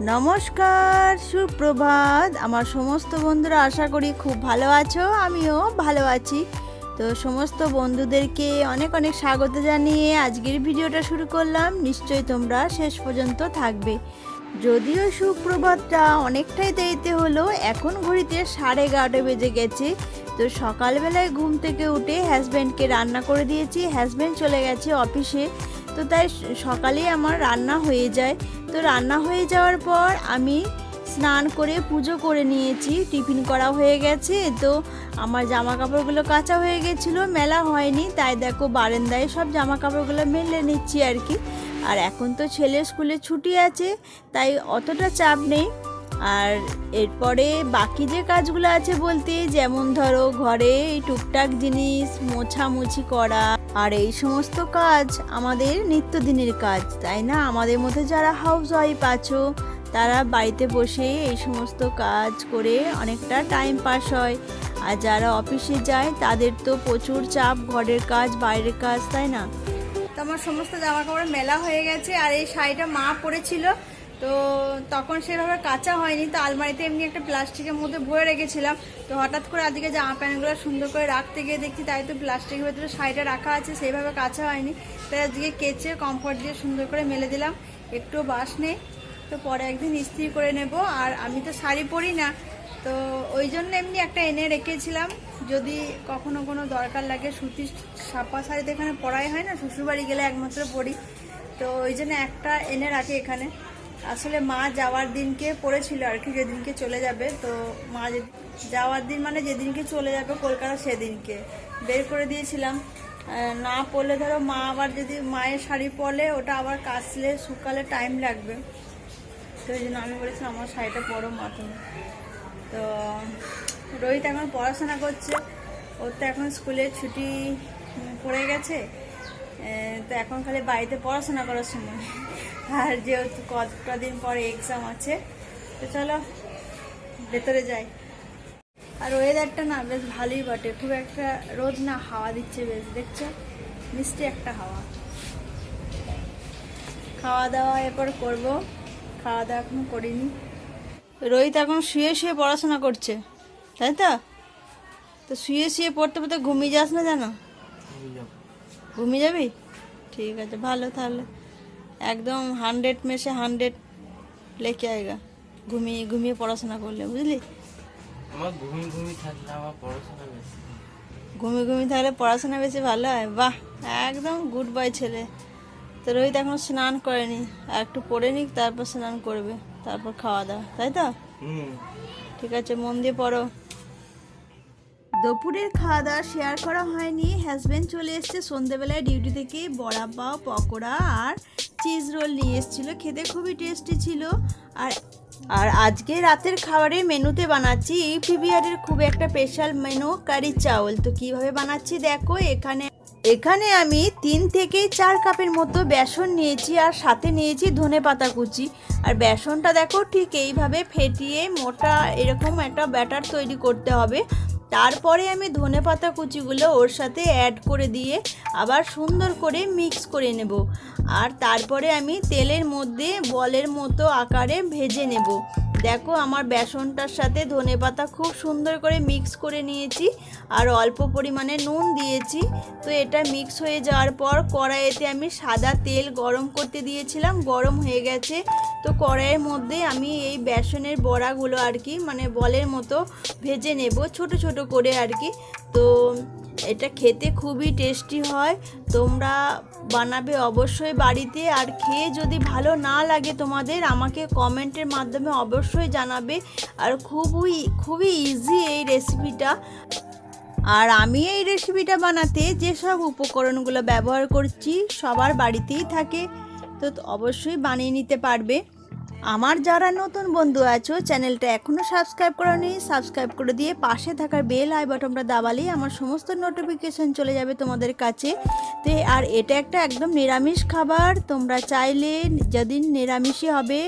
নমস্কার, সুপ্রভাত। আমার সমস্ত বন্ধুরা আশা করি খুব ভালো আছো, আমিও ভালো আছি। তো সমস্ত বন্ধুদেরকে অনেক অনেক স্বাগত জানিয়ে আজকের ভিডিওটা শুরু করলাম। নিশ্চয়ই তোমরা শেষ পর্যন্ত থাকবে। যদিও সুপ্রভাতটা অনেকটাই দেরিতে হলো, এখন ঘড়িতে সাড়ে এগারোটা বেজে গেছে। তো সকালবেলায় ঘুম থেকে উঠে হাজব্যান্ডকে রান্না করে দিয়েছি। হাজব্যান্ড চলে গেছে অফিসে তো তাই সকালেই আমার রান্না হয়ে যায়। তো রান্না হয়ে যাওয়ার পর আমি স্নান করে পুজো করে নিয়েছি, টিফিন করা হয়ে গেছে। তো আমার জামা কাপড়গুলো কাঁচা হয়ে গেছিল, মেলা হয়নি। তাই দেখো বারান্দায় সব জামা কাপড়গুলো মেলে নিচ্ছি আর কি। আর এখন তো ছেলে স্কুলে ছুটি আছে, তাই অতটা চাপ নেই। আর এরপরে বাকি যে কাজগুলো আছে বলতে, যেমন ধরো ঘরে টুকটাক জিনিস, মোছামুছি করা। আর এই সমস্ত কাজ আমাদের নিত্যদিনের কাজ, তাই না? আমাদের মধ্যে যারা হাউস ওয়াইফ আছো, তারা বাড়িতে বসে এই সমস্ত কাজ করে অনেকটা টাইম পাস হয়। আর যারা অফিসে যায়, তাদের তো প্রচুর চাপ, ঘরের কাজ, বাইরের কাজ, তাই না? তো আমার সমস্ত জামা কাপড় মেলা হয়ে গেছে, আর এই শাড়িটা মা পরেছিল। তো তখন সেভাবে কাঁচা হয়নি, তো আলমারিতে এমনি একটা প্লাস্টিকের মধ্যে ভরে রেখেছিলাম। তো হঠাৎ করে আজকে জামা প্যান্টগুলো সুন্দর করে রাখতে গিয়ে দেখছি তাই তো প্লাস্টিকের ভেতরে শাড়িটা রাখা আছে সেইভাবে কাঁচা হয়নি। তাই আজকে কেচে কমফর্ট দিয়ে সুন্দর করে মেলে দিলাম। একটু বাস নেই, তো পরে একদিন ইস্ত্রি করে নেব। আর আমি তো শাড়ি পরি না, তো ওই জন্য এমনি একটা এনে রেখেছিলাম। যদি কখনো কোনো দরকার লাগে, সুতির ছাপা শাড়িতে এখানে পরাই হয় না, শ্বশুরবাড়ি গেলে একমাত্র পরি। তো ওই জন্য একটা এনে রাখি এখানে। আসলে মা যাওয়ার দিনকে পড়েছিল আর কি, যেদিনকে চলে যাবে। তো মা যাওয়ার দিন মানে যেদিনকে চলে যাবে কলকাতা সেদিনকে। বের করে দিয়েছিলাম। না পরলে ধরো মা আবার যদি মায়ের শাড়ি পরলে ওটা আবার কাচলে শুকালে টাইম লাগবে। তো ওই জন্য আমি বলেছিলাম, আমার শাড়িটা পরো মা তো রোহিত এখন পড়াশোনা করছে। ওর তো এখন স্কুলে ছুটি পড়ে গেছে। তো এখন খালি বাড়িতে পড়াশোনা করার সময়। আর যেহেতু কতটা দিন পরে এক্সাম আছে, তো চলো, ভেতরে যাই। আর ওয়েদারটা না বেশ ভালোই বটে। খুব একটা রোদ না, হাওয়া দিচ্ছে বেশ, দেখছ? মিষ্টি একটা হাওয়া। খাওয়া দাওয়া এরপর করব। খাওয়া দাওয়া এখনও করিনি। রোহিত এখন শুয়ে শুয়ে পড়াশোনা করছে, তাই তো? তো শুয়ে শুয়ে পড়তে পড়তে ঘুমিয়ে যাস না জানো? ঘুমিয়ে যাবি? ঠিক আছে ভালো তাহলে। একদম হান্ড্রেড মেসে হান্ড্রেড লেখে আয়গা। ঘুমিয়ে ঘুমিয়ে পড়াশোনা করলে বুঝলি? আমার ঘুমি ঘুমি থাকলে আমার পড়াশোনা বেশি। ঘুমিয়ে ঘুমিয়ে থাকলে পড়াশোনা বেশি ভালো হয়? বাহ একদম গুড বয় ছেলে। তো রোহিত এখন স্নান করেনি। আর একটু পড়ে নিক তারপর স্নান করবে। তারপর খাওয়া দাওয়া তাই তো? ঠিক আছে মন দিয়ে পড়ো। দুপুরের খাওয়া দাওয়া শেয়ার করা হয়নি। হাজব্যান্ড চলে এসছে সন্ধেবেলায় ডিউটি থেকে। বড়া পাও, পকোড়া আর চিজ রোল নিয়ে এসেছিল। খেতে খুবই টেস্টি ছিল। আর আর আজকে রাতের খাবারে মেনুতে বানাচ্ছি এই পিভিআরের খুব একটা স্পেশাল মেনু কারি চাউল। তো কীভাবে বানাচ্ছি দেখো, এখানে এখানে আমি তিন থেকে চার কাপের মতো বেসন নিয়েছি আর সাথে নিয়েছি ধনে পাতা কুচি। আর বেসনটা দেখো ঠিক এইভাবে ফেটিয়ে মোটা এরকম একটা ব্যাটার তৈরি করতে হবে। তারপরে আমি ধনে পাতা কুচিগুলো ওর সাথে অ্যাড করে দিয়ে আবার সুন্দর করে মিক্স করে নেব। আর তারপরে আমি তেলের মধ্যে বলের মতো আকারে ভেজে নেব। দেখো আমার বেসনটার সাথে ধনে পাতা খুব সুন্দর করে মিক্স করে নিয়েছি আর অল্প পরিমাণে নুন দিয়েছি। তো এটা মিক্স হয়ে যাওয়ার পর কড়াইতে আমি সাদা তেল গরম করতে দিয়েছিলাম, গরম হয়ে গেছে। তো কড়াইয়ের মধ্যে আমি এই বেসনের বড়াগুলো আর কি মানে বলের মতো ভেজে নেব ছোট ছোট করে আর কি। তো এটা খেতে খুবই টেস্টি হয়। তোমরা বানাবে অবশ্যই বাড়িতে। আর খেয়ে যদি ভালো না লাগে তোমাদের, আমাকে কমেন্টের মাধ্যমে অবশ্যই জানাবে। আর খুবই খুবই ইজি এই রেসিপিটা আর আমি এই রেসিপিটা বানাতে যেসব উপকরণগুলো ব্যবহার করছি, সবার বাড়িতেই থাকে। তো অবশ্যই বানিয়ে নিতে পারবে। আমার যারা নতুন বন্ধু আছো, চ্যানেলটা এখনও সাবস্ক্রাইব করোনি, সাবস্ক্রাইব করে দিয়ে পাশে থাকার বেল আই বাটনটা দাবালেই আমার সমস্ত নোটিফিকেশন চলে যাবে তোমাদের কাছে। তো, আর এটা একটা একদম নিরামিষ খাবার, তোমরা চাইলে যেদিন নিরামিষই হবে,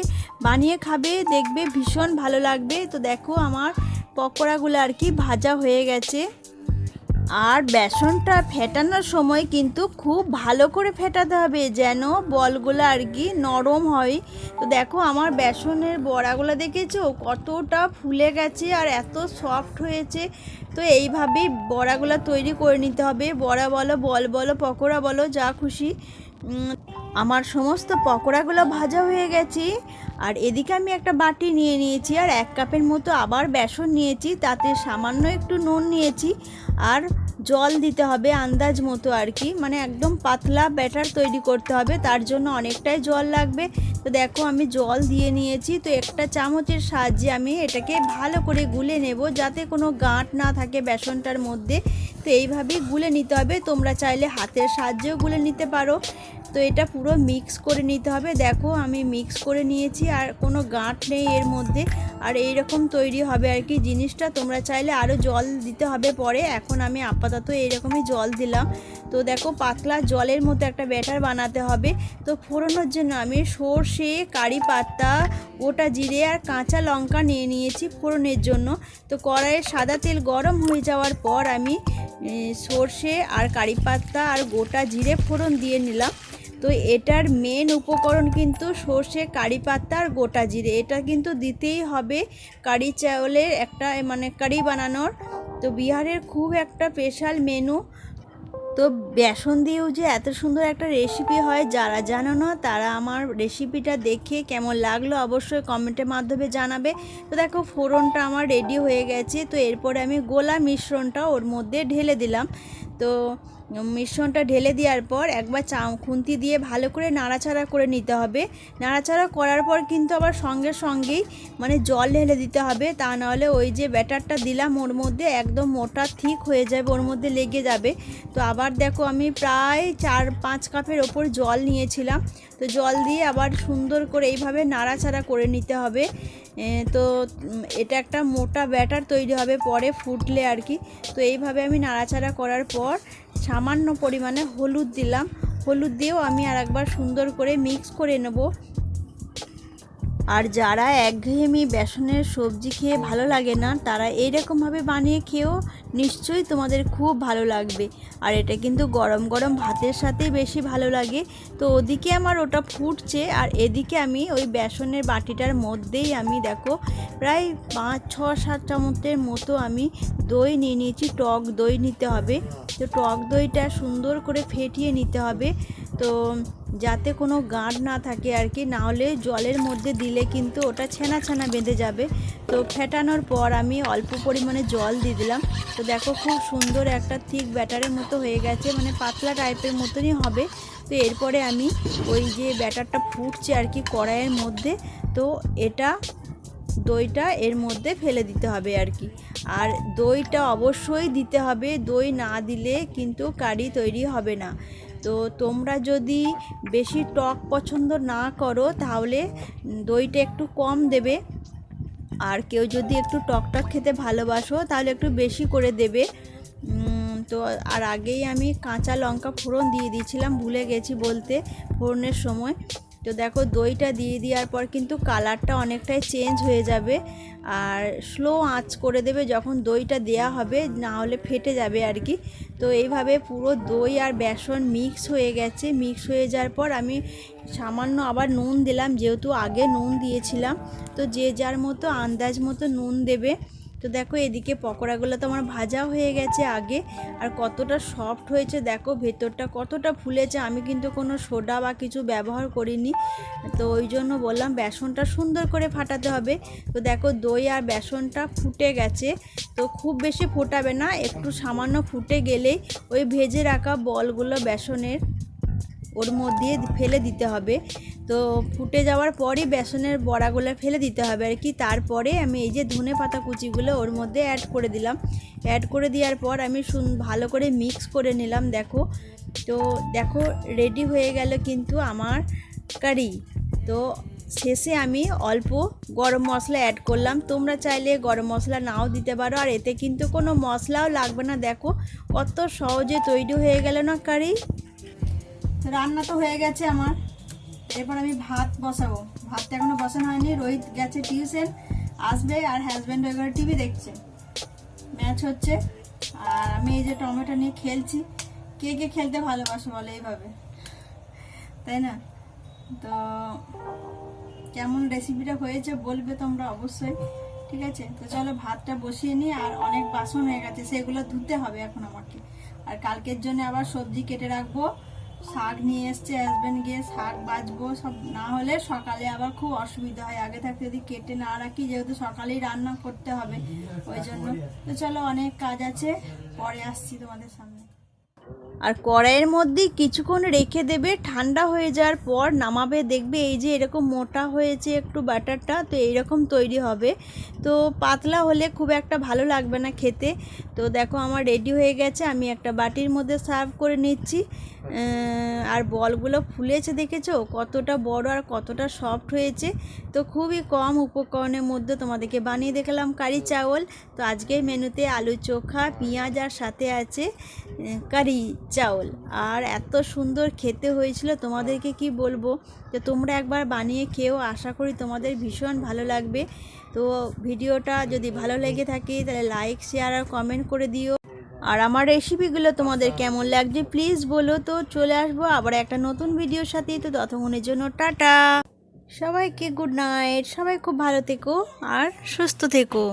বানিয়ে খাবে, দেখবে ভীষণ ভালো লাগবে। তো দেখো আমার পকোড়াগুলো আর কি ভাজা হয়ে গেছে। আর বেসনটা ফেটানোর সময় কিন্তু খুব ভালো করে ফেটাতে হবে যেন বলগুলো আর কি নরম হয়। তো দেখো আমার বেসনের বড়াগুলো দেখেছ? কতটা ফুলে গেছে আর এত সফট হয়েছে। তো এইভাবেই বড়াগুলো তৈরি করে নিতে হবে। বড়া বলো, বল বলো, পকোড়া বলো, যা খুশি। আমার সমস্ত পকোড়াগুলো ভাজা হয়ে গেছে। আর এদিকে আমি একটা বাটি নিয়ে নিয়েছি, আর এক কাপের মতো আবার বেসন নিয়েছি, তাতে সামান্য একটু নুন নিয়েছি, আর জল দিতে হবে আন্দাজ মতো আর কি। মানে একদম পাতলা ব্যাটার তৈরি করতে হবে, তার জন্য অনেকটাই জল লাগবে। তো দেখো আমি জল দিয়ে নিয়েছি, তো একটা চামচের সাহায্যে আমি এটাকে ভালো করে গুলে নেব, যাতে কোনো গাঁট না থাকে বেসনটার মধ্যে। তো এইভাবেই গুলে নিতে হবে, তোমরা চাইলে হাতের সাহায্যেও গুলে নিতে পারো। তো এটা পুরো মিক্স করে নিতে হবে। দেখো আমি মিক্স করে নিয়েছি আর কোনো গাঁট নেই এর মধ্যে। আর এই রকম তৈরি হবে আর কি জিনিসটা। তোমরা চাইলে আরও জল দিতে হবে পরে। এখন আমি আপাতত এইরকমই জল দিলাম। তো দেখো পাতলা জলের মতো একটা ব্যাটার বানাতে হবে। তো ফোড়নোর জন্য আমি সর্ষে, কারি পাতা, গোটা জিরে আর কাঁচা লঙ্কা নিয়ে নিয়েছি ফোড়নের জন্য। তো কড়াইয়ে সাদা তেল গরম হয়ে যাওয়ার পর আমি সর্ষে আর কারি পাতা আর গোটা জিরে ফোড়ন দিয়ে নিলাম। তো এটার মেন উপকরণ কিন্তু সর্ষে, কারি পাতা আর গোটা জিরে। এটা কিন্তু দিতেই হবে কারি চাউলের একটা মানে কারি বানানোর। তো বিহারের খুব একটা স্পেশাল মেনু তো বেসন দিয়েও যে এত সুন্দর একটা রেসিপি হয়, যারা জানো না, তারা আমার রেসিপিটা দেখে কেমন লাগল অবশ্যই কমেন্টের মাধ্যমে জানাবে। তো দেখো, ফোড়নটা আমার রেডি হয়ে গেছে। তো এরপরে আমি গোলা মিশ্রণটা ওর মধ্যে ঢেলে দিলাম। তো মিশ্রণটা ঢেলে দেওয়ার পর একবার চা খুন্তি দিয়ে ভালো করে নাড়াচাড়া করে নিতে হবে। নাড়াচাড়া করার পর কিন্তু আবার সঙ্গে সঙ্গেই মানে জল ঢেলে দিতে হবে। তা নাহলে ওই যে ব্যাটারটা দিলাম ওর মধ্যে একদম মোটা ঠিক হয়ে যাবে, ওর মধ্যে লেগে যাবে। তো আবার দেখো আমি প্রায় চার পাঁচ কাপের ওপর জল নিয়েছিলাম। তো জল দিয়ে আবার সুন্দর করে এইভাবে নাড়াচাড়া করে নিতে হবে। তো এটা একটা মোটা ব্যাটার তৈরি হবে পরে ফুটলে আর কি। তো এইভাবে আমি নাড়াচাড়া করার পর সামান্য পরিমাণে হলুদ দিলাম। হলুদ দিয়েও আমি আর একবার সুন্দর করে মিক্স করে নেব। আর যারা একঘেয়েমি বেসনের সবজি খেয়ে ভালো লাগে না, তারা এইরকমভাবে বানিয়ে খেয়েও নিশ্চয়ই তোমাদের খুব ভালো লাগবে। আর এটা কিন্তু গরম গরম ভাতের সাথেই বেশি ভালো লাগে। তো ওদিকে আমার ওটা ফুটছে, আর এদিকে আমি ওই বেসনের বাটিটার মধ্যেই আমি দেখো, প্রায় পাঁচ, ছ, সাত চামচের মতো আমি দই নিয়ে নিয়েছি। টক দই নিতে হবে। তো টক দইটা সুন্দর করে ফেটিয়ে নিতে হবে। তো যাতে কোনো গাঁট না থাকে আর কি, না হলে জলের মধ্যে দিলে কিন্তু ওটা ছেনা ছানা বেঁধে যাবে। তো ফেটানোর পর আমি অল্প পরিমাণে জল দিয়ে দিলাম। তো দেখো খুব সুন্দর একটা থিক ব্যাটারের মতো হয়ে গেছে মানে পাতলা টাইপের মতনই হবে। তো এরপরে আমি ওই যে ব্যাটারটা ফুটছে আর কি কড়াইয়ের মধ্যে, তো এটা দইটা এর মধ্যে ফেলে দিতে হবে আর কি। আর দইটা অবশ্যই দিতে হবে, দই না দিলে কিন্তু কারি তৈরি হবে না। তো তোমরা যদি বেশি টক পছন্দ না করো, তাহলে দইটা একটু কম দেবে। আর কেউ যদি একটু টক টক খেতে ভালোবাসো, তাহলে একটু বেশি করে দেবে। তো আর আগেই আমি কাঁচা লঙ্কা ফোড়ন দিয়ে দিয়েছিলাম, ভুলে গেছি বলতে, ফোড়নের সময়। তো দেখো দইটা দিয়ে দেওয়ার পর কিন্তু কালারটা অনেকটাই চেঞ্জ হয়ে যাবে আর স্লো আঁচ করে দেবে যখন দইটা দেয়া হবে, না হলে ফেটে যাবে আর কি। তো এইভাবে পুরো দই আর বেসন মিক্স হয়ে গেছে। মিক্স হয়ে যাওয়ার পর আমি সামান্য আবার নুন দিলাম, যেহেতু আগে নুন দিয়েছিলাম। তো যে যার মতো আন্দাজ মতো নুন দেবে। তো দেখো এদিকে পকোড়াগুলো তো আমার ভাজা হয়ে গেছে আগে। আর কতটা সফট হয়েছে দেখো, ভেতরটা কতটা ফুলেছে, আমি কিন্তু কোনো সোডা বা কিছু ব্যবহার করিনি। তো ওই জন্য বললাম বেসনটা সুন্দর করে ফাটাতে হবে। তো দেখো দই আর বেসনটা ফুটে গেছে, তো খুব বেশি ফোটাবে না, একটু সামান্য ফুটে গেলেই ওই ভেজে রাখা বলগুলো বেসনের। ওর মধ্যে ফেলে দিতে হবে। তো ফুটে যাওয়ার পরই বেসনের বড়াগুলো ফেলে দিতে হবে আর কি। তারপরে আমি এই যে ধনে পাতা কুচিগুলো ওর মধ্যে অ্যাড করে দিলাম। অ্যাড করে দেওয়ার পর আমি শুন ভালো করে মিক্স করে নিলাম, দেখো। তো দেখো রেডি হয়ে গেল কিন্তু আমার কারি তো শেষে আমি অল্প গরম মশলা অ্যাড করলাম। তোমরা চাইলে গরম মশলা নাও দিতে পারো আর এতে কিন্তু কোনো মশলাও লাগবে না, দেখো। কত সহজে তৈরি হয়ে গেল না কারি রান্না তো হয়ে গেছে আমার। এরপর আমি ভাত বসাবো। ভাতটা এখনও বসানো হয়নি। রোহিত গেছে টিউশন, আসবে আর হাজব্যান্ড হয়ে টিভি দেখছে। ম্যাচ হচ্ছে। আর আমি এই যে টমেটো নিয়ে খেলছি। কে কে খেলতে ভালোবাসো বলে এইভাবে। তাই না? তো কেমন রেসিপিটা হয়েছে বলবে তোমরা অবশ্যই। ঠিক আছে? তো চলো ভাতটা বসিয়ে নিই। আর অনেক বাসন হয়ে গেছে। সেগুলো ধুতে হবে এখন আমাকে। আর কালকের জন্য আবার সবজি কেটে রাখব। শাক নিয়ে এসছে হাজব্যান্ড গিয়ে শাক বাজবো সব না হলে সকালে আবার খুব অসুবিধা হয়। আগে থাকতে যদি কেটে না রাখি, যেহেতু সকালেই রান্না করতে হবে, ওই জন্য। তো চলো অনেক কাজ আছে, পরে আসছি তোমাদের সামনে। আর কড়াইয়ের মধ্যে কিছুক্ষণ রেখে দেবে, ঠান্ডা হয়ে যাওয়ার পর নামাবে, দেখবে এই যে এরকম মোটা হয়েছে একটু ব্যাটারটা তো এইরকম তৈরি হবে। তো পাতলা হলে খুব একটা ভালো লাগবে না খেতে। তো দেখো আমার রেডি হয়ে গেছে, আমি একটা বাটির মধ্যে সার্ভ করে নিচ্ছি। আর বলগুলো ফুলেছে দেখেছ? কতটা বড় আর কতটা সফট হয়েছে। তো খুবই কম উপকরণের মধ্যে তোমাদেরকে বানিয়ে দেখালাম কারি চাউল। তো আজকের মেনুতে আলু চোখা, পেঁয়াজ আর সাথে আছে কারি চাউল। আর এত সুন্দর খেতে হয়েছিল, তোমাদেরকে কি বলব? যে তোমরা একবার বানিয়ে খেয়েও আশা করি তোমাদের ভীষণ ভালো লাগবে। তো ভিডিওটা যদি ভালো লেগে থাকে, তাহলে লাইক শেয়ার আর কমেন্ট করে দিও। আর আমার রেসিপিগুলো তোমাদের কেমন লাগছে প্লিজ বলো। তো চলে আসব আবার একটা নতুন ভিডিওর সাথে। তো ততক্ষণের জন্য টাটা। সবাইকে গুড নাইট সবাই খুব ভালো থেকো আর সুস্থ থেকো।